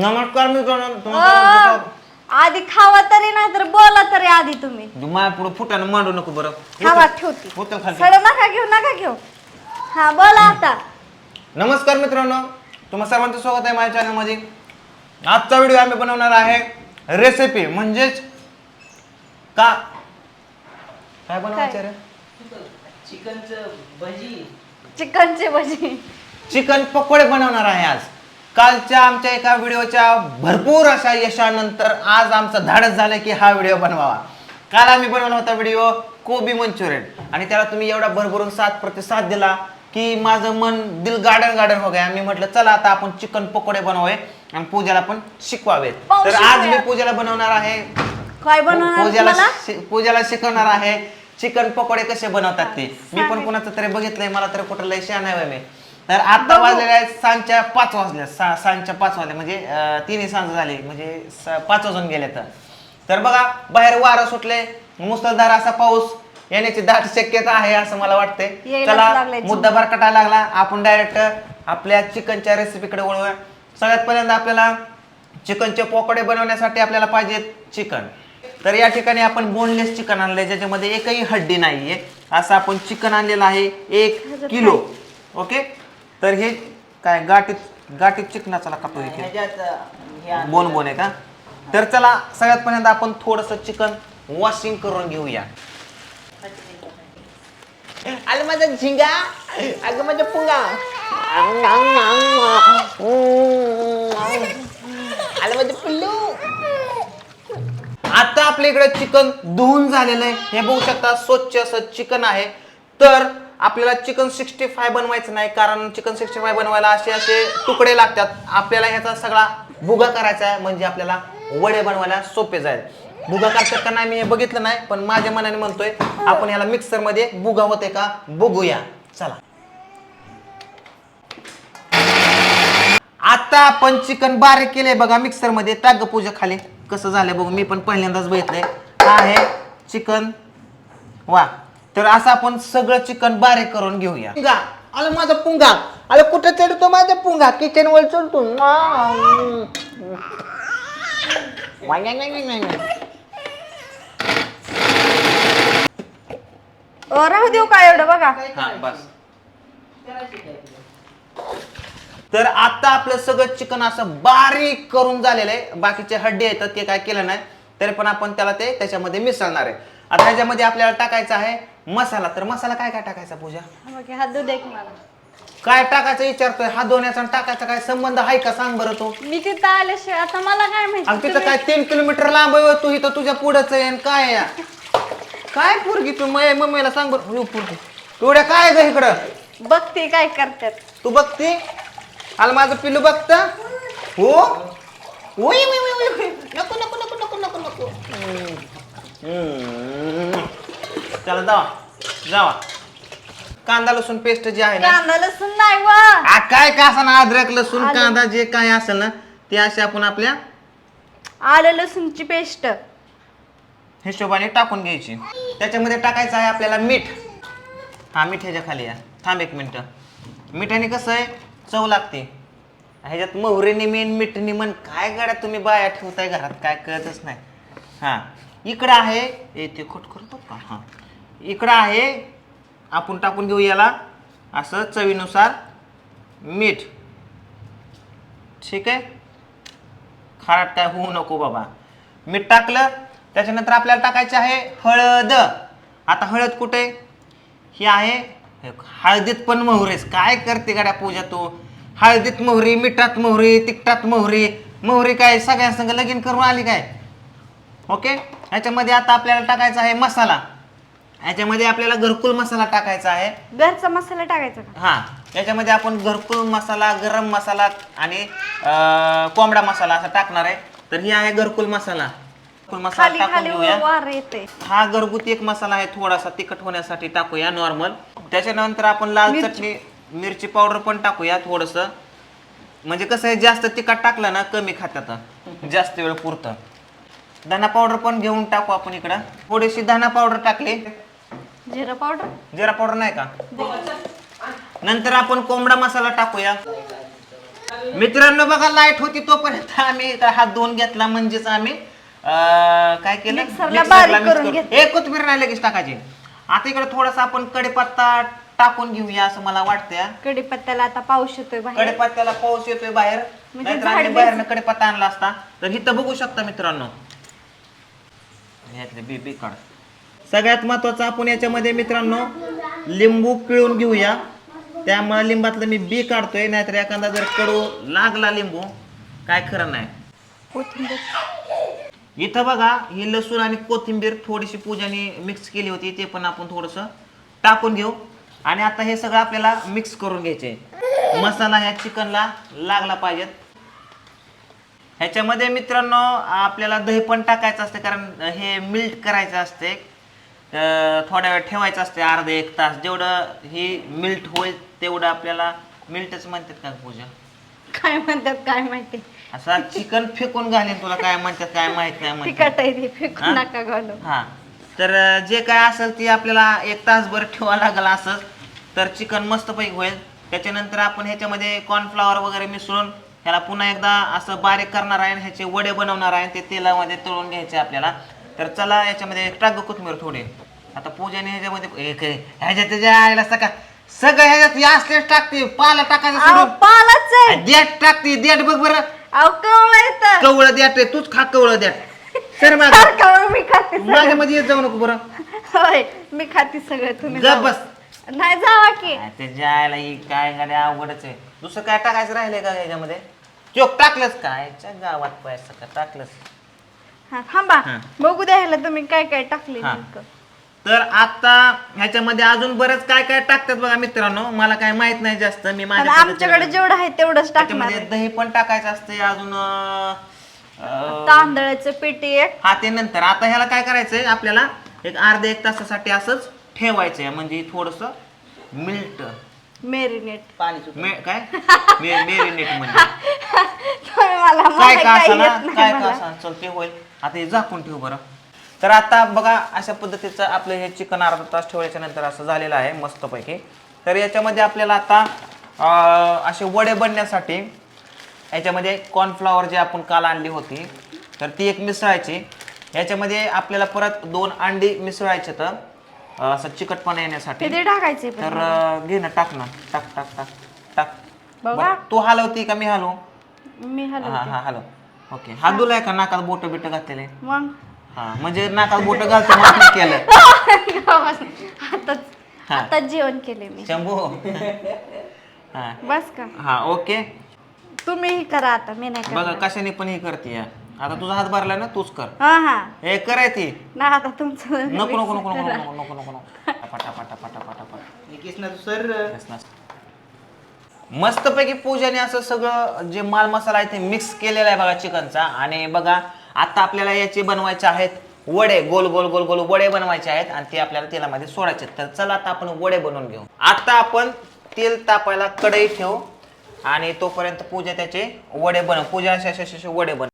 नमस्कार मित्रांनो अ, तुम्हाला आधी खावा तरी नाही तर बोला तरी आधी तुम्ही. माया पुढे फुटानं मांडू नको बरं. खावा ठेवते. खाली. सड नका घेऊ नका घेऊ. हा बोला आता. नमस्कार मित्रांनो तुम्हा सर्वांचं स्वागत आहे माझ्या चॅनलमध्ये. आजचा व्हिडिओ आम्ही बनवणार आहे रेसिपी म्हणजेच का? काय बनवायचं रे चिकनचं भजी. चिकनची भजी. चिकन पकोडे बनवणार आहे आज. कालच्या आमच्या एका व्हिडिओच्या भरपूर अशा यशानंतर आज आमचं धाडस झालं की हा व्हिडिओ बनवावा. काल आम्ही बनवला होता व्हिडिओ कोबी मंचुरियन. आणि त्याला तुम्ही एवढा भरभरून साथ प्रतिसाद दिला की माझं मन दिल गार्डन गार्डन हो गया. मी म्हटलं चला आता आपण चिकन पकोडे बनवावे आणि पूजाला पण शिकवावेत. तर आज मी. पूजाला बनवणार आहे. काय बनवणार पूजाला तुम्हाला? शि- पूजाला शिकवणार आहे. चिकन पकोडे कसे बनवतात ते. मी पण कोणाचं तरी बघितलंय. मला तर कुठं लय शहाण आहे मी. तर आता. वाजलेले आहेत सांजच्या पाच वाजल्या सा- सांजच्या पाच वाजल्या म्हणजे अं, तिन्ही सांज झाली म्हणजे स- पाच वाजून गेले तर. तर बघा बाहेर वारं सुटले मुसळधार असा पाऊस येण्याची दाट शक्यता आहे असं मला वाटतंय. यायलाच चला लागलंय. मुद्दा बरकटायला लागला आपण डायरेक्ट आपल्या चिकनच्या रेसिपीकडे वळूया. सगळ्यात पहिल्यांदा आपल्याला चिकनचे पकोडे बनवण्यासाठी आपल्याला पाहिजेत चिकन. तर या ठिकाणी आपण बोनलेस चिकन आणलंय ज्याच्यामध्ये एकही हड्डी नाहीये. असं आपण चिकन आणलेलं आहे एक किलो. ओके? तर हे काय गाठीत गाठीत चिकनाचा कापतो इथे. बोन बोन आहे का? तर चला सगळ्यात पहिल्यांदा आपण थोडस चिकन वॉशिंग करून घेऊया. आलं माझा झिंगा? अगं माझा पुंगा? आलं माझं पिल्लू? आता आपल्या इकडे चिकन धुवून झालेलं आहे. हे बघू शकता स्वच्छ असं चिकन आहे. तर आपल्याला चिकन सिक्स्टी फाय बनवायचं नाही कारण चिकन सिक्स्टी फाय बनवायला असे असे तुकडे लागतात. आपल्याला ह्याचा सगळा भुगा करायचा आहे म्हणजे आपल्याला वडे बनवायला सोपे जाईल. भुगा करतात का नाही मी हे बघितलं नाही पण माझ्या मनाने म्हणतोय आपण ह्याला मिक्सरमध्ये भुगा होते का बघूया. चला. आता आपण चिकन बारीक केलंय बघा मिक्सरमध्ये टाक पूजा खाली. कसं झालंय बघू मी पण पहिल्यांदाच बघितलंय. हा आहे चिकन वा. तर असं आपण सगळं चिकन बारीक करून घेऊया. पुंगा. आलं माझा पुंगा. आलं कुठं चढतो माझा पुंगा? किचन वर चढतो. अ, राहू देऊ का एवढं? बघा. हा बस. तर आता आपलं सगळं चिकन असं बारीक करून झालेलं आहे. बाकीचे हड्डी आहेत ते काय केलं नाही. तरी पण आपण त्याला ते त्याच्यामध्ये मिसळणार आहे. आता ह्याच्यामध्ये आपल्याला टाकायचा आहे मसाला तर मसाला काय काय टाकायचा पूजा? हा दूध एक मला. काय टाकायचं विचारतोय? हात धुण्याचा आणि टाकायचा काय संबंध आहे का? सांग बरं तू. मी तिथं आल्याशिवाय आता मला काय अगं माहिती तिथं काय तीन किलोमीटर लांब आहे तू? इथं तुझ्या पुढंच आहे आणि काय आहे? या? काय पोरगी तू? मै मम्मीला सांग बरं. हो, पोरगी. एवढ्या काय ग इकडं? तुम्ही बघते काय करतात. तू बघते? आला माझं पिल्लू बघता? हो? ओय, ओय, ओय, ओय, ओय. नको नको नको नको नको नको. हम्म. चला जावा. जावा. कांदा लसूण पेस्ट जी आहे ना कांदा लसूण नाही वा. आ, काय काय असं ना अद्रक लसूण. कांदा जे काय असेल ना ते असे आपण आपल्या आलं लसूणची पेस्ट हिशोबाने टाकून घ्यायची. त्याच्यामध्ये टाकायचं आहे आपल्याला मीठ. हा मीठ ह्याच्या खाली या. थांब एक मिनटं. मिठाने कसं आहे? चव लागते. ह्याच्यात मोहरीने मेन मीठ निमन काय गाड्या तुम्ही बाया ठेवताय घरात? काय कळतच नाही. हां इकडं आहे ए ते खोट करतो का? हां. इकडं आहे. आपण टाकून घेऊ याला. असं चवीनुसार मीठ. ठीक आहे? खाराट काय होऊ नको बाबा. मीठ टाकलं त्याच्यानंतर आपल्याला टाकायचं आहे हळद. आता हळद कुठे? ही आहे हळदीत पण मोहरेस काय करते गाड्या पूजा तू? हळदीत मोहरी मिठात मोहरी तिखटात मोहरी. मोहरी काय? सगळ्यांसंग लगीन करून आली काय? ओके? ह्याच्यामध्ये आता आपल्याला टाकायचा आहे मसाला. ह्याच्यामध्ये आपल्याला घरकुल मसाला टाकायचा आहे. घरचा मसाला टाकायचा का? हा याच्यामध्ये आपण घरकुल मसाला गरम मसाला आणि अं, कोंबडा मसाला असा टाकणार आहे. तर ही आहे घरकुल मसाला. घरकुल मसाला खाली टाकून खाली घेऊया. वार येते. हा घरगुती एक मसाला आहे थोडासा तिखट होण्यासाठी टाकूया नॉर्मल त्याच्यानंतर आपण लाल मिरची. चटणी मिरची पावडर पण टाकूया थोडस. म्हणजे कसं आहे जास्त तिखट टाकलं ना कमी खात्यात जास्त वेळ पुरतं. धना पावडर पण घेऊन टाकू आपण इकडं. थोडीशी धना पावडर टाकली. जिरा पावडर? जिरा पावडर नाही का? नंतर आपण कोंबडा मसाला टाकूया. मित्रांनो बघा लाइट होती तोपर्यंत आम्ही इथं हात धुवून घेतला म्हणजेच आम्ही अं, काय केलं? मिक्सरला बारीक mix करून घेतलं. एक कोथिंबीर नाही लगेच टाकायची. आता इकडे थोडासा आपण कडीपत्ता टाकून घेऊया असं मला वाटतंय. कडीपत्त्याला आता पाऊस येतोय बाहेर. कडेपत्त्याला पाऊस येतोय बाहेर. म्हणजे नाहीतर झाड बाहेरनं कडेपत्ता आणला असता. तर इथं बघू शकता मित्रांनो. बी बी काढ. सगळ्यात महत्वाचं आपण याच्यामध्ये मित्रांनो लिंबू पिळून घेऊया. त्यामुळे लिंबातलं मी बी काढतोय नाहीतर एखादा जर कडू लागला लिंबू काय खरं नाही. कोथिंबीर. इथं बघा ही लसूण आणि कोथिंबीर थोडीशी पूजाने मिक्स केली होती ते पण आपण थोडंसं टाकून घेऊ. आणि आता हे सगळं आपल्याला मिक्स करून घ्यायचे मसाला ह्या चिकनला लागला पाहिजेत ह्याच्यामध्ये मित्रांनो आपल्याला दही पण टाकायचं असते कारण हे मिल्ट करायचं असते थोड्या वेळ ठेवायचं असते अर्धा एक तास. जेवढं ही मिल्ट होईल तेवढं आपल्याला मिल्टच म्हणतात का पूजा? काय म्हणतात काय माहिती? असा चिकन फेकून घालेन तुला काय म्हणतात काय माहीत नाही म्हणतात. तिखट आहे ते हा? फेकून नका घालू. हा. तर अं, जे काय असेल ते आपल्याला एक तासभर ठेवा लागेल असंच तर चिकन मस्तपैकी होईल. त्याच्यानंतर आपण ह्याच्यामध्ये कॉर्नफ्लॉवर वगैरे मिसळून ह्याला पुन्हा एकदा असं बारीक करणार आहे आणि ह्याचे वडे बनवणार आहे ते तेलामध्ये तळून घ्यायचे आपल्याला. तर चला याच्यामध्ये टाक गं कोथिंबीर थोडी. आता पूजाने ह्याच्यामध्ये एक ह्याच्यात त्याच्या आईला सका सगळं ह्याच्यात हे असलेच टाकते पाला टाकायचं अहो सोडून. पालाच आहे. देठ टाकते देठ बघ बरं. अहो कवळं येतं कवळं देठ आहे, तूच खा कवळं देठ. सर माग सारखं मी खाते माझ्या मध्ये येत जाऊ नको बरं. होय मी खाते सगळं तुम्ही जावा. बस. नाही जावा की. काय ते जायला ही काय गाड्या अवघडच आहे. दुसरं काय टाकायचं राहिलंय का याच्यामध्ये? चोक टाकलंच काय च्या गावात पैसा का टाकलंच हा थांबा. हा. बघू द्यायला तुम्ही काय काय टाकले हा. नेमकं. तर आता ह्याच्यामध्ये अजून बरंच काय काय टाकतात बघा मित्रांनो. मला काय माहीत नाही जास्त. मी आणि माझ्या आमच्याकडे पद्धतीने- जेवढं आहे तेवढंच टाकणार त्याच्यामध्ये आहे. दही पण टाकायचं असते अजून अं, अं, तांदळाचं एक. हा ते नंतर. आता ह्याला काय करायचंय आपल्याला? एक अर्ध्या एक तासासाठी असंच ठेवायचंय. म्हणजे थोडस मिल्ट. मेरिनेट पाणी मे काय? मे मेरिनेट म्हणजे. तुम्ही मला काय मला का काही असाना येत नाही काय का मला. असा? चल ते होईल. आता हे झाकून ठेवू बरं. तर आता बघा अशा पद्धतीचं आपलं हे चिकन अर्धा तास ठेवल्याच्या नंतर असं झालेलं आहे मस्तपैकी. तर याच्यामध्ये आपल्याला आता असे वडे बनण्यासाठी याच्यामध्ये कॉर्नफ्लॉवर जे आपण काल आणली होती तर ती एक मिसळायची. याच्यामध्ये आपल्याला परत दोन अंडी मिसळायचे तर असं चिकटपणा येण्यासाठी. किती टाकायचे तर घे ना टाक ना. टाक टाक टाक टाक. बघा. तू हलवती का मी हलवू? मी हा हलवते. हा हॅलो ओके. हात दुलाय का? नाकात बोट बिट घातलेले? मग? हा म्हणजे नाकात बोट घालतो म्हणून केलं. आताच हा. आताच जेवण केले मी. शंभू. हा. बस का? हा ओके. तुम्ही करा आता मी नाही बघा करणार. कशाने पण हे करते या. आता तुझा हात भरला ना तूच कर. हा हा. हे कराय ती. ना आता तुमचं नको नको नको नको नको नको नको नको पटा पटा पटा पटा पटा सर. मस्तपैकी पूजाने असं सगळं जे माल मसाला आहे ते मिक्स केलेला आहे बघा चिकनचा. आणि बघा आता आपल्याला याचे बनवायचे आहेत वडे. गोल गोल गोल गोल वडे बनवायचे आहेत आणि ते आपल्याला तेलामध्ये सोडायचे आहेत. तर चला आता आपण वडे बनवून घेऊ. आता आपण तेल तापायला कढई ठेवू आणि तोपर्यंत पूजा त्याचे वडे बनव. पूजा असे असे वडे बनव.